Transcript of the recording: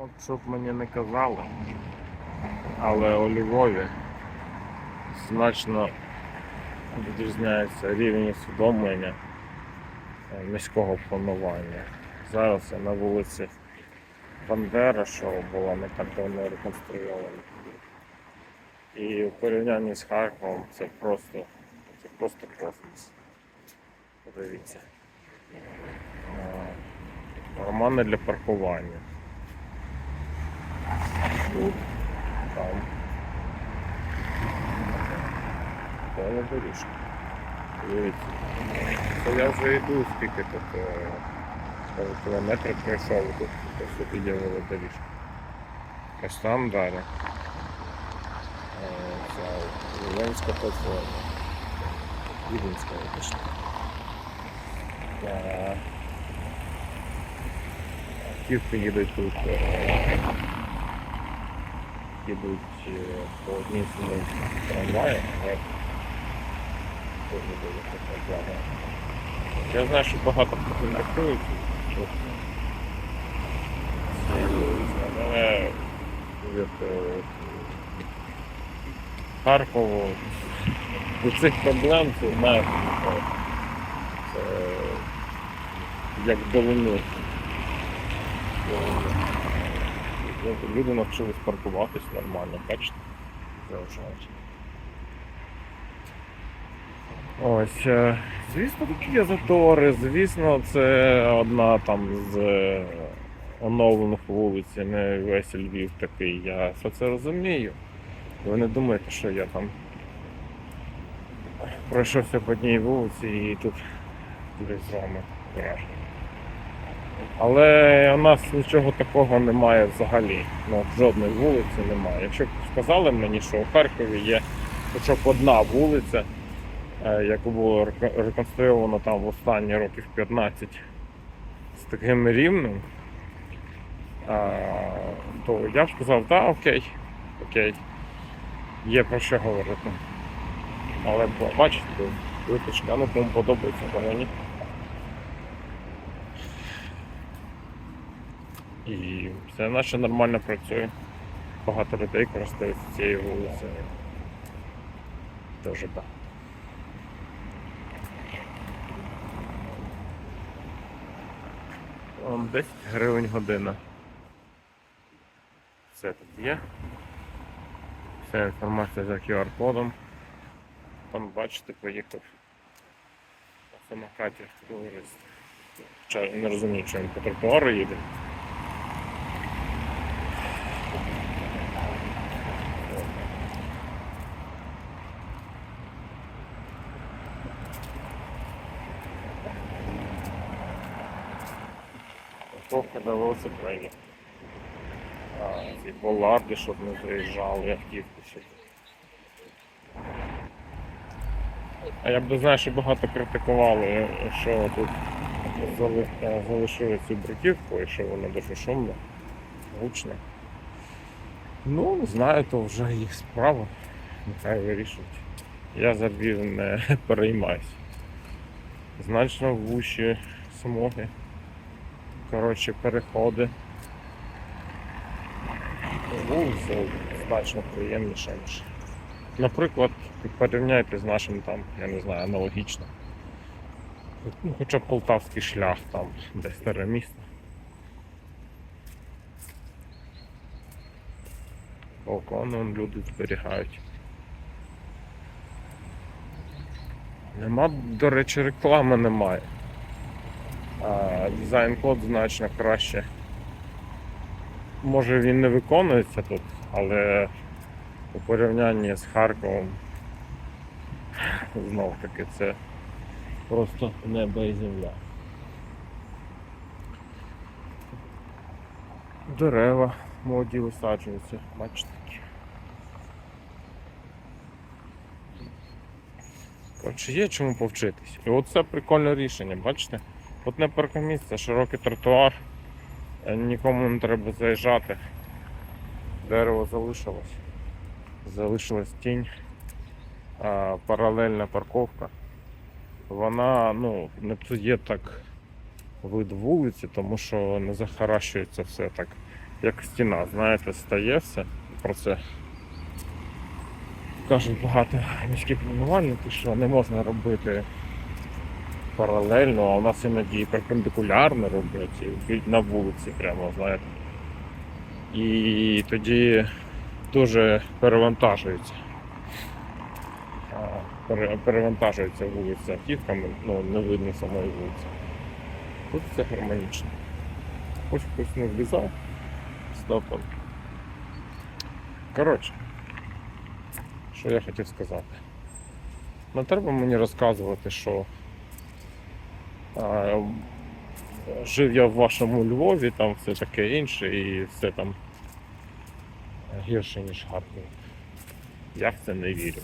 От щоб мені не казали, але у Львові значно відрізняється рівень усвідомлення е, міського планування. Зараз я на вулиці Бандера, що була не так давно реконструйована. І у порівнянні з Харковом це просто, це просто космос. Подивіться. Е, Романи для паркування. Тут, там. Повна доріжка. Це я вже йду, скільки тут е, кілометрів пройшов, тут просто під'явила доріжка. Ось там далі. Е, Ленська платформа. Віденська, точно. Е, Автівки їдуть тут. Е, Їдуть е, по одній самій трамваї, але теж дуже популярно. Я знаю, що багато тут. Але від е, Харкову до цих проблем це це як долини. Ну, Люди навчились паркуватись нормально, бачите? Заважають. Ось, е, звісно, такі є затори, звісно, це одна там з е, оновлених вулиць, не весь Львів такий. Я все це розумію. Ви не думаєте, що я там пройшовся по одній вулиці і тут з вами вражений. Але у нас нічого такого немає взагалі. Ну, жодної вулиці немає. Якщо б сказали мені, що у Харкові є хоча б одна вулиця, е, яку було реко- реконструйовано там в останні років 15 з таким рівнем, е, то я б сказав, так, окей, окей, є про що говорити. Але бачите, випічка, ну кому подобається, то мені. І все наче нормально працює. Багато людей користуються цією вулицею. Дуже так. Вон 10 гривень година. Все тут є. Вся інформація за QR-кодом. Там бачите, поїхав на самокаті турист. Не розумію, що він по тротуару їде. Парковка на велосипеді. Ці боларди, щоб не заїжджали автівки сюди. А я б знаю, що багато критикували, що тут е, залишили цю бруківку і що вона дуже шумна, гучна. Ну, знаю, то вже їх справа. Нехай вирішують. Я за не переймаюсь. Значно вущі смуги. Коротше, переходи. Вулиці значно приємніше. ніж. Наприклад, порівняйте з нашим там, я не знаю, аналогічно. Ну, хоча б полтавський шлях там, де старе місто. Балкони он люди зберігають. Нема, до речі, реклами немає. А, дизайн-код значно краще. Може він не виконується тут, але у порівнянні з Харковом знов таки це просто небо і земля. Дерева молоді висаджуються, бачите такі. Коротше, є чому повчитись. І оце прикольне рішення, бачите? Одне паркомісце, широкий тротуар, е, нікому не треба заїжджати. Дерево залишилось. Залишилась тінь, паралельна парковка. Вона ну, не псує так вид вулиці, тому що не захаращується все так як стіна, знаєте, стає все. Про це кажуть багато міських планувальників, що не можна робити паралельно, а у нас іноді перпендикулярно роблять і на вулиці прямо, знаєте. І тоді дуже перевантажується. Перевантажується вулиця автівками, ну не видно самої вулиці. Тут все гармонічно. Хоч хтось не влізав, став там. Коротше, що я хотів сказати. Не треба мені розказувати, що жив я в вашому Львові, там все таке інше і все там гірше, ніж Харків. Я в це не вірю.